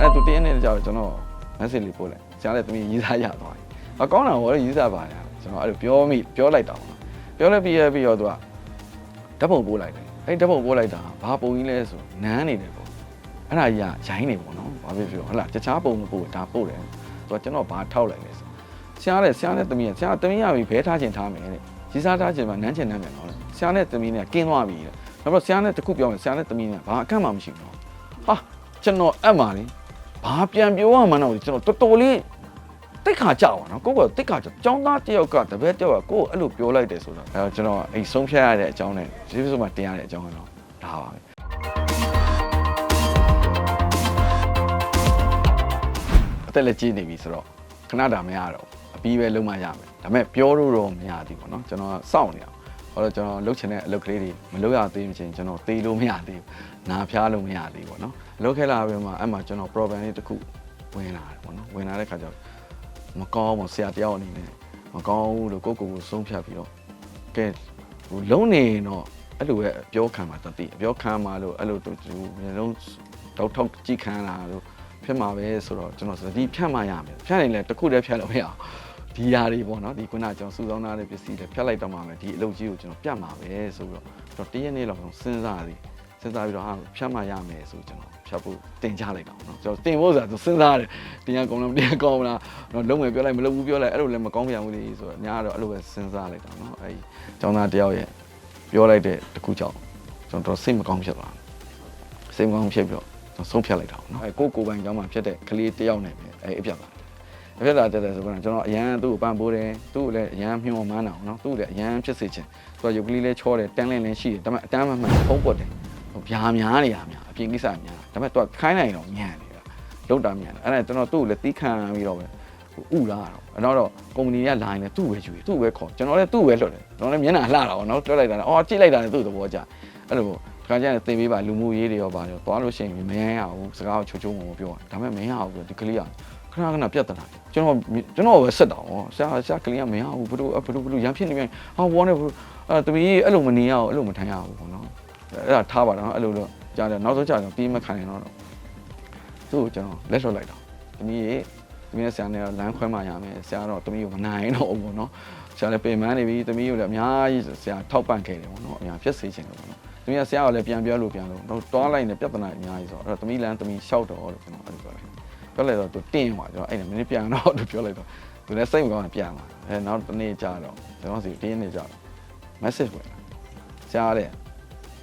အဲ့သူတရက်နဲ့ကြာတော့ကျွန်တော် message လေးပို့လိုက်ဆရာလည်းသမီးရေးစားရသွားတယ်အကောင်းတာဘောလေရေးစားပါညာကျွန်တော်အဲ့လိုပြောမိပြောလိုက်တာပေါ့ပြောလိုက်ပြီးရပြီးတော့သူကဓာတ်ပုံပို့လိုက်တယ်အဲ့ဓာတ်ပုံပို့လိုက်တာဘာပုံကြီးလဲဆိုနန်းနေတယ်ပေါ့အဲ့ဒါကြီးကရိုင်းနေပေါ့နော်ဘာဖြစ်ဖြစ်ဟုတ်လားတခြားပုံမပို့ဒါပို့တယ်သူကကျွန်တော်ဘာထောက်လိုက်လဲဆိုဆရာလည်းဆရာနဲ့သမီးကဆရာသမီးရပြီဘဲထားချင်ထားမယ်တဲ့ရေးစားထားချင်မှနန်းချင်နန်းမယ်နော်ဆရာနဲ့သမီးနဲ့ကင်းသွားပြီတဲ့နောက်တော့ဆရာနဲ့တခုပြောမယ်ဆရာနဲ့သမီးနဲ့ဘာအကန့်မှမရှိဘူးနော်ဟာကျွန်တော်အပ်ပါလေ ဘာပြန်ပြောရမှန်းတော့ကျွန်တော်တော်တော်လေးတိတ်ခါကြပါနော်ကိုကတိတ်ခါကြចောင်းသားတယောက်ကတပည့်တယောက်ကကိုကိုအဲ့လိုပြောလိုက်တယ်ဆိုတော့အဲကျွန်တော်အဲ့ဆုံးဖြတ်ရတဲ့အကြောင်းနဲ့ဒီလိုဆိုမှတင်ရတဲ့အကြောင်းကတော့ဒါပါပဲအသက်လက်ကြီးနေပြီဆိုတော့ခဏတာမရတော့အပြီးပဲလုံးမရမယ်ဒါပေမဲ့ပြောလို့တော့မရသေးဘူးပေါ့နော်ကျွန်တော်စောင့်နေတာ ဟောတော့ကျွန်တော်လှုပ်ချင်တဲ့အလုပ်ကလေးတွေမလုပ်ရသေးမချင်းကျွန်တော်သေးလို့မရသေးဘူးနာဖျားလို့မရသေးဘူးเนาะလုပ်ခဲ့လာပြီးမှအဲ့မှာကျွန်တော် problem လေးတစ်ခုဝင်လာတယ်ပေါ့နော်ဝင်လာတဲ့ခါကျတော့ မကောင်းဘူးဆရာတယောက်အနေနဲ့မကောင်းဘူးလို့ကိုယ့်ကိုယ်ကိုဆုံးဖြတ်ပြီးတော့ကဲဟိုလုံးနေရင်တော့အဲ့လိုပဲအပြောခံမှာတတိအပြောခံမှာလို့အဲ့လိုတူမျိုးလုံးတောက်ထောက်ကြည့်ခံလာလို့ဖြစ်မှာပဲဆိုတော့ကျွန်တော်စတိဖြတ်မှရမယ်ဖြတ်ရင်လည်းတစ်ခုတည်းဖြတ်လို့မရအောင် ဒီຢာတွေပေါ့နော်ဒီခုနကျွန်တော်စူဆောင်းထားတဲ့ပစ္စည်းတွေဖြတ်လိုက်တော့မှပဲဒီအလုပ်ကြီးကိုကျွန်တော်ပြတ်မှာပဲဆိုပြီးတော့ကျွန်တော်တရက်နေ့လောက်စဉ်းစားသည်စဉ်းစားပြီးတော့ဟာဖြတ်မှရမယ်ဆိုကျွန်တော်ဖြတ်ဖို့တင်ကြလိုက်တော့နော်ကျွန်တော်တင်ဖို့ဆိုတာသူစဉ်းစားတယ်တင်ရကောင်းလားတင်ရကောင်းမလားတော့လုံးမယ်ပြောလိုက်မလုပ်ဘူးပြောလိုက်အဲ့လိုလည်းမကောင်းပြန်ဘူးလေဆိုတော့ညာကတော့အဲ့လိုပဲစဉ်းစားလိုက်တာနော်အဲ့ဒီကျောင်းသားတယောက်ရဲ့ပြောလိုက်တဲ့တခုကြောင့်ကျွန်တော်စိတ်မကောင်းဖြစ်သွားတယ်စိတ်မကောင်းဖြစ်ပြီးတော့ကျွန်တော်ဆုံးဖြတ်လိုက်တာနော်အဲ့ကိုကိုယ်ပိုင်ကျောင်းမှာဖြစ်တဲ့ကလေးတယောက်နဲ့ပဲအဲ့အပြတ်လာ အပြတ်လာတဲ့ဆိုတော့ကျွန်တော်အရန်သူ့ကိုပန်ပိုးတယ်သူ့ကိုလည်းအရန်မျှော်မှန်းတာနော်သူ့ကိုလည်းအရန်ဖြစ်စေချင်သူကရုပ်ကလေးလေးချောတယ်တန်းလင်းလင်းရှိတယ်ဒါပေမဲ့အတန်းမှန်မှန်ဖုံးပွက်တယ်ဗျာများနေရများအပြင်ကိစ္စများဒါပေမဲ့သူကခိုင်းနိုင်တော့ညံ့နေတာလောက်တာမြန်တယ်အဲ့ဒါကျွန်တော်သူ့ကိုလည်းတီးခံပြီးတော့ပဲဥလာတော့အဲ့တော့တော့ကုမ္ပဏီကလာရင်လည်းသူ့ပဲယူသူ့ပဲခေါ်ကျွန်တော်လည်းသူ့ပဲလွတ်တယ်ကျွန်တော်လည်းမျက်နှာလှတာပေါ့နော်လွတ်လိုက်တာအော်ကြည့်လိုက်တာလည်းသူ့သဘောကျအဲ့လိုခါကျရင်တင်ပေးပါလူမှုရေးတွေရောပါတော့သွားလို့ရှိရင်မရရဘူးစကားကိုချိုချိုမပြောဒါပေမဲ့မရဘူးဒီကလေးက ခဏခဏပြတ်တာကျွန်တော်ကျွန်တော်ပဲဆက်တာဟောဆရာဆရာကလေးကမရဘူးဘလို့ဘလို့ဘလို့ရန်ဖြစ်နေပြန်ဟာဘောနေအဲ့တမီးအဲ့လိုမနေရအောင်အဲ့လိုမထိုင်ရဘူးပေါ့နော်အဲ့ဒါထားပါတော့အဲ့လိုတော့ကြားတယ်နောက်ဆုံးကြားတော့ပြီးမခံရင်တော့သူ့ကိုကျွန်တော်လက်လွတ်လိုက်တော့တမီးရေတမီးဆရာနဲ့လမ်းခွဲမှရမယ်ဆရာတော့တမီးကိုမနိုင်တော့ဘူးပေါ့နော်ဆရာလည်းပင်ပန်းနေပြီတမီးကိုလည်းအများကြီးဆရာထောက်ပံ့ခဲ့တယ်ပေါ့နော်အများဖြစ်စေချင်တယ်ပေါ့နော်တမီးကဆရာကိုလည်းပြန်ပြောလို့ပြန်လို့တော့တွားလိုက်နေပြဿနာအများကြီးဆိုတော့အဲ့တော့တမီးလမ်းတမီးလျှောက်တော့လို့ကျွန်တော်အဲ့လိုပြောလိုက် ပြောလိုက်တော့သူတင်းသွားကျွန်တော်အဲ့ဒါမင်းပြန်တော့လို့ပြောလိုက်တော့သူလည်းစိတ်မကောင်းပြန်လာအဲနောက်တစ်နေ့ကြာတော့ကျွန်တော်စီတင်းနေကြတော့ message ဝင်လာဆရာတဲ့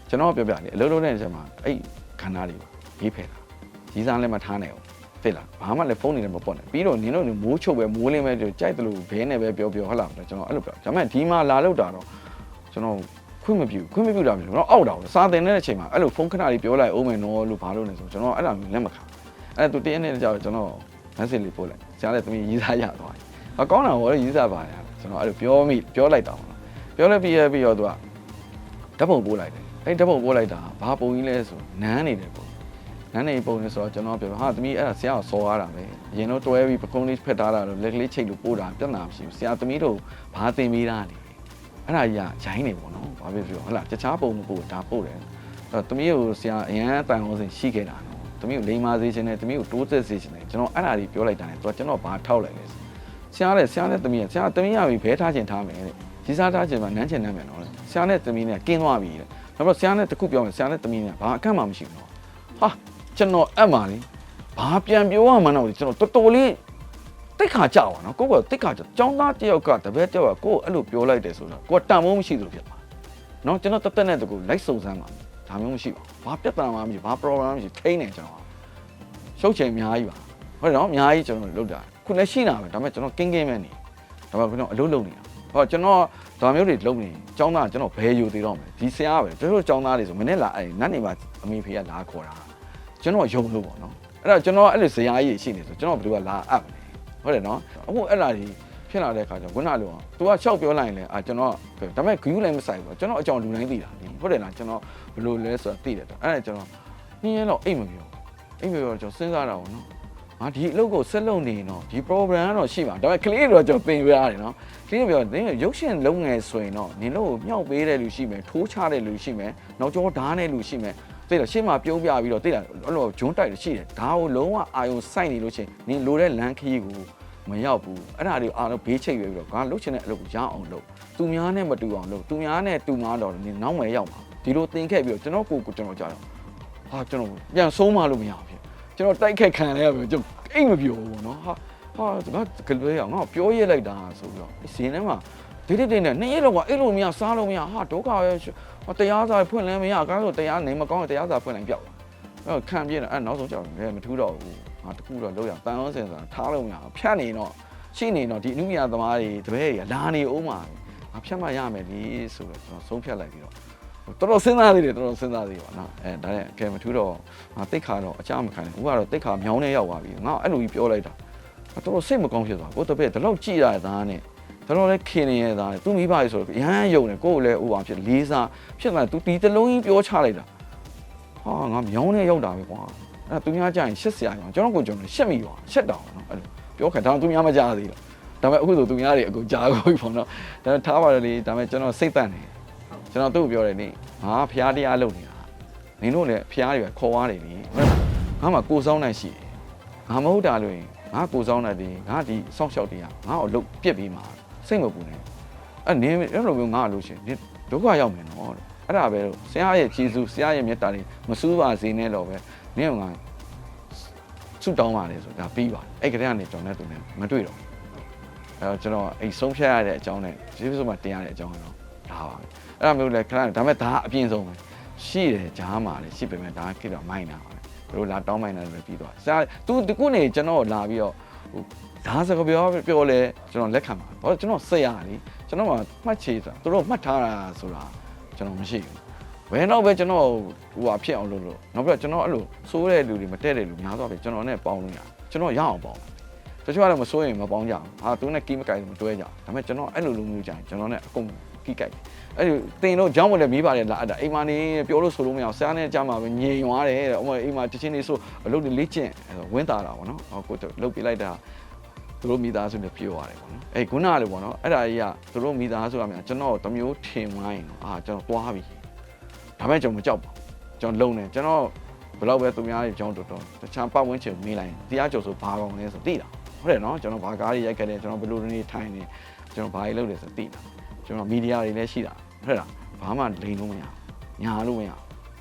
ကျွန်တော်ပြောပြတယ်အလုပ်လုပ်တဲ့အချိန်မှာအဲ့ခန္ဓာတွေဘေးဖယ်တာကြီးစားလည်းမထားနိုင်ဘူးသိလားဘာမှလည်းဖုန်းနေလည်းမပေါ့နဲ့ပြီးတော့နင်တို့မိုးချုပ်ပဲမိုးလင်းပဲကြိုက်တယ်လို့ဘဲနဲ့ပဲပြောပြောဟုတ်လားကျွန်တော်အဲ့လိုပြောဒါပေမဲ့ဒီမှာလာလောက်တာတော့ကျွန်တော်ခွင့်မပြုခွင့်မပြုတာမျိုးတော့အောက်တာစာတင်တဲ့အချိန်မှာအဲ့လိုဖုန်းခဏလေးပြောလိုက်အောင်မယ်နော်လို့ဘာလို့လဲဆိုကျွန်တော်အဲ့ဒါမျိုးလက်မခံ အဲ့သူတရက်နဲ့ကြာတော့ကျွန်တော် message လေးပို့လိုက်ဆရာလည်းသမီးရေးစားရသွားတယ်အကောင်းတာဘောလေရေးစားပါညာကျွန်တော်အဲ့လိုပြောမိပြောလိုက်တာပေါ့နော်ပြောလိုက်ပြီးရပြီးတော့သူကဓာတ်ပုံပို့လိုက်တယ်အဲ့ဓာတ်ပုံပို့လိုက်တာဘာပုံကြီးလဲဆိုနန်းနေတယ်ပေါ့နန်းနေပုံနေဆိုတော့ကျွန်တော်ပြောဟာသမီးအဲ့ဒါဆရာကိုစော်ရတာပဲအရင်တော့တွဲပြီးပကုံးလေးဖက်ထားတာလို့လက်ကလေးချိတ်လို့ပို့တာပြဿနာမရှိဘူးဆရာသမီးတို့ဘာသင်ပေးတာလဲအဲ့ဒါကြီးကရိုင်းနေပေါ့နော်ဘာဖြစ်ဖြစ်ဟုတ်လားတခြားပုံမပို့ဒါပို့တယ်အဲ့တော့သမီးကိုဆရာအရန်အတန်အောင်စင်ရှိခဲ့တာနော် သမီးကိုလိမ်မာစေခြင်းနဲ့သမီးကိုတိုးသက်စေခြင်းနဲ့ကျွန်တော်အဲ့ဒါကြီးပြောလိုက်တာနဲ့သူကကျွန်တော်ဘာထောက်လိုက်လဲဆိုဆရာနဲ့ဆရာနဲ့သမီးကဆရာသမီးရပြီဘဲထားခြင်းထားမယ်တဲ့ကြီးစားထားခြင်းမှာနန်းခြင်းနန်းမယ်နော်ဆရာနဲ့သမီးနဲ့ကင်းသွားပြီတဲ့နောက်တော့ဆရာနဲ့တခုပြောမယ်ဆရာနဲ့သမီးနဲ့ဘာအကန့်မှမရှိဘူးနော်ဟာကျွန်တော်အပ်ပါလေဘာပြန်ပြောရမှန်းတော့ကျွန်တော်တော်တော်လေးတိတ်ခါကြောက်ပါနော်ကိုယ့်ကတိတ်ခါကြောက်ចောင်းသားတယောက်ကတပည့်တယောက်ကကိုယ့်အဲ့လိုပြောလိုက်တယ်ဆိုတော့ကိုယ်ကတန်ဖိုးမရှိသလိုဖြစ်သွားနော်ကျွန်တော်တက်တက်နဲ့တကူလိုက်စုံစမ်းပါ ဒါမျိုးမရှိပါဘူးဘာပြဿနာမှမရှိဘာ problem မှမရှိထိန်းနေကျွန်တော်ရှုပ်ချိန်အများကြီးပါဟုတ်တယ်နော်အများကြီးကျွန်တော်လုပ်တာခုလည်းရှိတာပဲဒါပေမဲ့ကျွန်တော်ကင်းကင်းပဲနေဒါပေမဲ့ကျွန်တော်အလုပ်လုပ်နေတာဟောကျွန်တော်ဒါမျိုးတွေလုပ်နေចောင်းသားကျွန်တော်ဘယ်ယူသေးတော့မယ်ဒီဆရာပဲတို့တို့ចောင်းသားတွေဆိုမနေ့လာအဲ့နတ်နေမှာအမေဖေကလာခေါ်တာကျွန်တော်ယုံလို့ပေါ့နော်အဲ့တော့ကျွန်တော်အဲ့လိုဇရာကြီးရှိနေဆိုကျွန်တော်ဘယ်သူကလာအပ်မလဲဟုတ်တယ်နော်အခုအဲ့ဒါကြီး ဖြစ်လာတဲ့အခါကျတော့ခုနလိုအောင် तू ကရှောက်ပြောလိုက်ရင်လည်းအာကျွန်တော်ဒါပေမဲ့ဂယူးလည်းမဆိုင်ဘူးကျွန်တော်အကြောင်းလူတိုင်းသိတာလေဟုတ်တယ်လားကျွန်တော်ဘယ်လိုလဲဆိုတာသိတယ်တော့အဲ့ဒါကျွန်တော်နင်းရဲတော့အိတ်မပြောအိတ်မပြောကျွန်တော်စဉ်းစားတာပေါ့နော်ငါဒီအလုပ်ကိုဆက်လုပ်နေရင်တော့ဒီ program ကတော့ရှိပါဒါပေမဲ့ clear တော့ကျွန်တော်သင်ပေးရတယ်နော် clear ပြောတယ်ရုပ်ရှင်လုံးငယ်ဆိုရင်တော့နင်တို့ကိုမြောက်ပေးတဲ့လူရှိမယ်ထိုးချတဲ့လူရှိမယ်နောက်ကျောဓားတဲ့လူရှိမယ်တတိတ်တော့ရှေ့မှာပြုံးပြပြီးတော့တိတ်တာအဲ့လိုဂျွန်းတိုက်ရှိတယ်ဒါကိုလုံးဝအာယုံစိုက်နေလို့ရှိရင်နင်လိုတဲ့လမ်းခရီးကို မရောက်ဘူးအဲ့ဒါတွေကိုအားလုံးဘေးချိတ်ရွေးပြီးတော့ငါလှုပ်ချင်တဲ့အလုပ်ကိုရအောင်လုပ်သူများနဲ့မတူအောင်လုပ်သူများနဲ့တူမှာတော့နင်နောက်မှရောက်မှာဒီလိုသင်ခဲ့ပြီးတော့ကျွန်တော်ကိုကိုကျွန်တော်ကြာတော့ဟာကျွန်တော်ပြန်ဆုံးမလို့မရဘူးဖြစ်ကျွန်တော်တိုက်ခက်ခံရပြီကျွန်တော်အိတ်မပြောဘူးပေါ့နော်ဟာဟာငါကလေးအောင်ငါပြောရလိုက်တာဆိုပြီးတော့ဇင်းထဲမှာဒီတိတိနဲ့နှစ်ရက်လောက်ကအဲ့လိုမရစားလို့မရဟာဒုက္ခပဲဟောတရားစာဖွင့်လဲမရကားဆိုတရားနေမကောင်းတရားစာဖွင့်လိုက်ပြောက်အဲ့ခံပြင်းတယ်အဲ့နောက်ဆုံးကြောက်တယ်မထူးတော့ဘူး ငါတခုတော့လောက်ရတန်အောင်စင်ဆိုတာထားလို့မရဖြတ်နေတော့ရှိနေတော့ဒီအနုမြသမားတွေတပည့်တွေကလာနေအောင်မှာငါဖြတ်မှရမယ်လေဆိုတော့ကျွန်တော်ဆုံးဖြတ်လိုက်ပြီးတော့တော်တော်စဉ်းစားသေးတယ်တော်တော်စဉ်းစားသေးပါနော်အဲဒါနဲ့အကယ်မထူးတော့ငါတိတ်ခါတော့အကြမခံဘူးဦးကတော့တိတ်ခါမြောင်းနေရောက်သွားပြီငါအဲ့လိုကြီးပြောလိုက်တာတော်တော်စိတ်မကောင်းဖြစ်သွားကိုတပည့်ဒီလောက်ကြည်ရတဲ့သားနဲ့တော်တော်လေးခင်နေရတာသူမိဘကြီးဆိုတော့ရဟန်းယုံနေကိုယ်လည်းဥပါဖြစ်လေးစားဖြစ်လာသူဒီတလုံးကြီးပြောချလိုက်တာဟာငါမြောင်းနေရောက်တာပဲကွာ အဲ့သူများကြရင်ရှစ်ဆရာရောကျွန်တော်ကိုကျွန်တော်ရှက်မိပါရှက်တောင်နော်အဲ့လိုပြောခဲ့ဒါသူများမကြသေးတော့ဒါပေမဲ့အခုဆိုသူများတွေအကုန်ကြားကုန်ပြီပေါ့နော်ဒါပေမဲ့ထားပါတော့လေဒါပေမဲ့ကျွန်တော်စိတ်တန့်နေကျွန်တော်သူ့ကိုပြောတယ်နေငါဖျားတရားလုပ်နေတာနင်တို့လည်းဖျားတွေကခေါ်သွားတယ်လေငါမှကိုစောင်းနိုင်ရှိတယ်ငါမဟုတ်တာလို့ရင်ငါကိုစောင်းနိုင်တယ်ငါဒီစောင့်ရှောက်တရားငါ့ကိုလုတ်ပြစ်ပြီးမှာစိတ်မပူနဲ့အဲ့နင်းအဲ့လိုမျိုးငါလို့ရှင်ဒီဒုက္ခရောက်မယ်နော်တဲ့အဲ့ဒါပဲလို့ဆရာရဲ့ကျေးဇူးဆရာရဲ့မေတ္တာတွေမစူးပါစေနဲ့တော့ပဲ နင်းကငါဆုတောင်းပါလေဆိုဒါပြီးပါတယ်အဲ့ကလေးကနေကျွန်တော်နဲ့သူနဲ့မတွေ့တော့အဲ့တော့ကျွန်တော်အိတ်ဆုံးဖြတ်ရတဲ့အကြောင်းနဲ့ကျေးဇူးမှတင်ရတဲ့အကြောင်းကတော့ဒါပါပဲအဲ့ဒါမျိုးလဲခဏဒါပေမဲ့ဒါအပြင်းဆုံးပဲရှိတယ်ဂျားမှာလေရှိပေမဲ့ဒါကိတော့မိုင်းတာပါပဲတို့လာတောင်းမိုင်းတယ်လည်းပြီးသွားဆရာ तू ဒီခုနေကျွန်တော်လာပြီးတော့ဟိုဒါစကားပြောပြောလဲကျွန်တော်လက်ခံပါဘာလို့ကျွန်တော်ဆက်ရလीကျွန်တော်ကမှတ်ချေတာသူတို့မှတ်ထားတာဆိုတာကျွန်တော်မရှိဘူး ဘယ်တော့ပဲကျွန်တော်ဟိုဟာဖြစ်အောင်လုပ်လို့နောက်ပြီးတော့ကျွန်တော်အဲ့လိုစိုးတဲ့လူတွေမတက်တဲ့လူများတော့ပဲကျွန်တော်နဲ့ပေါင်းလို့ရကျွန်တော်ရအောင်ပေါင်းတချို့ကတော့မစိုးရင်မပေါင်းကြဘူးဟာသူနဲ့ကီးမကိုင်မတွဲကြဘူးဒါပေမဲ့ကျွန်တော်အဲ့လိုလူမျိုးကြရင်ကျွန်တော်နဲ့အကုန်ကီးကိုက်အဲ့ဒီတင်တော့ကြောင်းမလဲမိပါတယ်လာအပ်တာအိမ်မနေပြောလို့ဆိုလို့မရအောင်ဆရာနဲ့ကြားမှာပဲငြိမ်သွားတယ်တဲ့ဥမာအိမ်မှာတချင်းလေးဆိုအလုပ်တွေလေ့ကျင့်ဝင်းတာတာပေါ့နော်ဟောကိုလုတ်ပြလိုက်တာသူတို့မိသားစုနဲ့ပြောရတယ်ပေါ့နော်အဲ့ခုနကလေပေါ့နော်အဲ့ဒါကြီးကသူတို့မိသားစုကများကျွန်တော်တမျိုးထင်သွားရင်အာကျွန်တော်သွားပြီ ဒါပေမဲ့ကျွန်တော်မကြောက်ပါဘူးကျွန်တော်လုံနေကျွန်တော်ဘယ်တော့ပဲသူများတွေကျွန်တော်တော်တော်တခြားပတ်ဝန်းကျင်မေးလိုက်ရင်တရားကြော်ဆိုဘာကောင်လဲဆိုသိတာဟုတ်တယ်နော်ကျွန်တော်ဘာကားတွေရိုက်ခဲ့တယ်ကျွန်တော်ဘယ်လိုနေထိုင်နေကျွန်တော်ဘာတွေလုပ်တယ်ဆိုသိတာကျွန်တော်မီဒီယာတွေလည်းရှိတာဟုတ်လားဘာမှလိန်လို့မရညာလို့မရ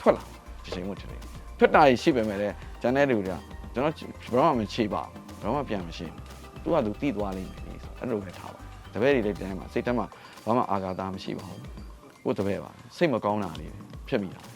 ထွက်လာဒီချိန်မှထွက်တယ်ထွက်တာရှိပေမဲ့လည်းဂျန်တဲ့တွေကကျွန်တော်ဘယ်တော့မှမချေပါဘူးဘယ်တော့မှပြန်မရှိဘူးသူကသူတိသွားလိမ့်မယ်ဆိုအဲ့လိုပဲထားပါတပည့်တွေလည်းပြန်မှာစိတ်ထဲမှာဘာမှအာဃာတမရှိပါဘူး ကိုယ်တပည့်ပါစိတ်မကောင်းတာလေးဖြစ်မိတာ